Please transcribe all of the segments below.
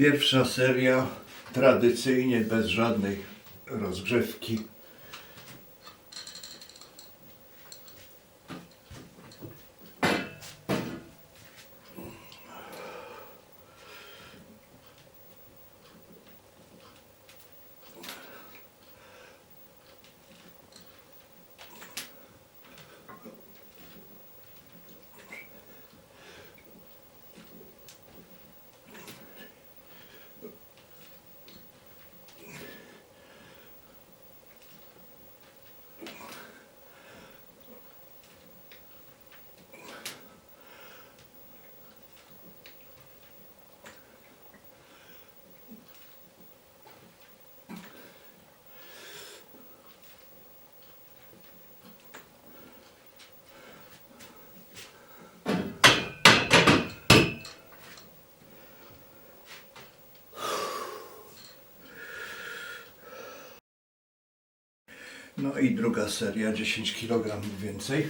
Pierwsza seria tradycyjnie bez żadnej rozgrzewki. No i druga seria 10 kg więcej.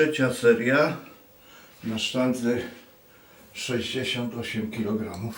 Trzecia seria na sztandze 68 kg.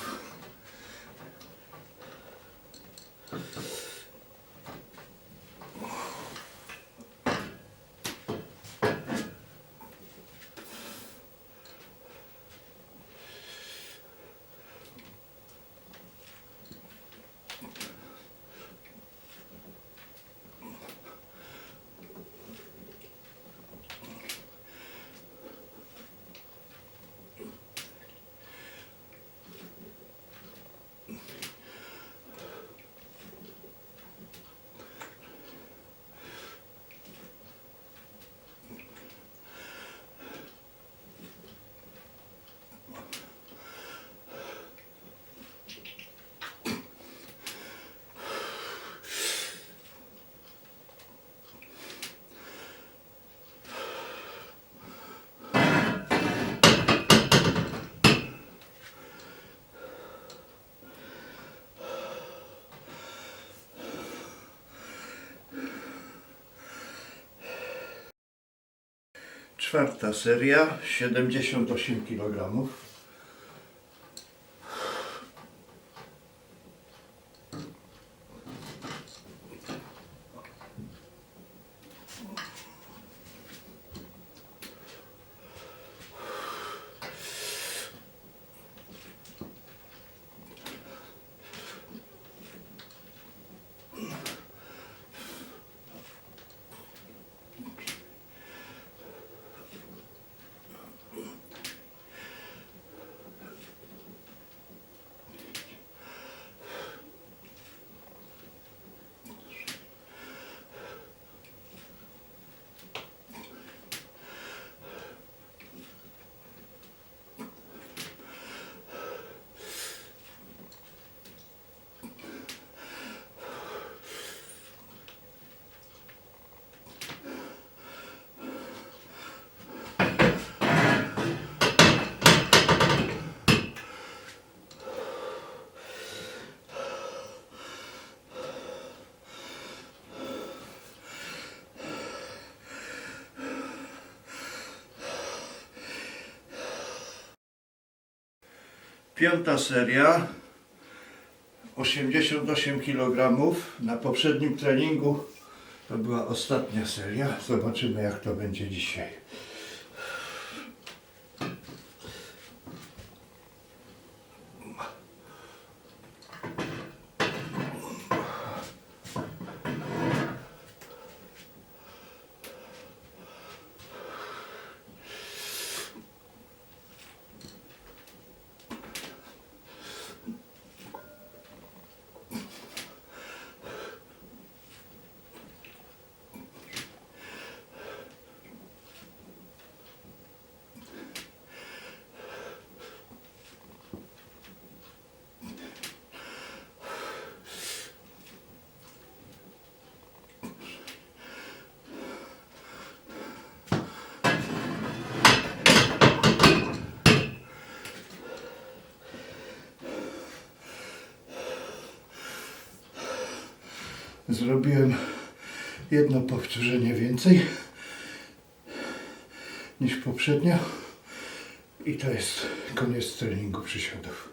Czwarta seria 78 kg. Piąta seria 88 kg. Na poprzednim treningu to była ostatnia seria. Zobaczymy jak to będzie dzisiaj. Zrobiłem jedno powtórzenie więcej niż poprzednio. I to jest koniec treningu przysiadów.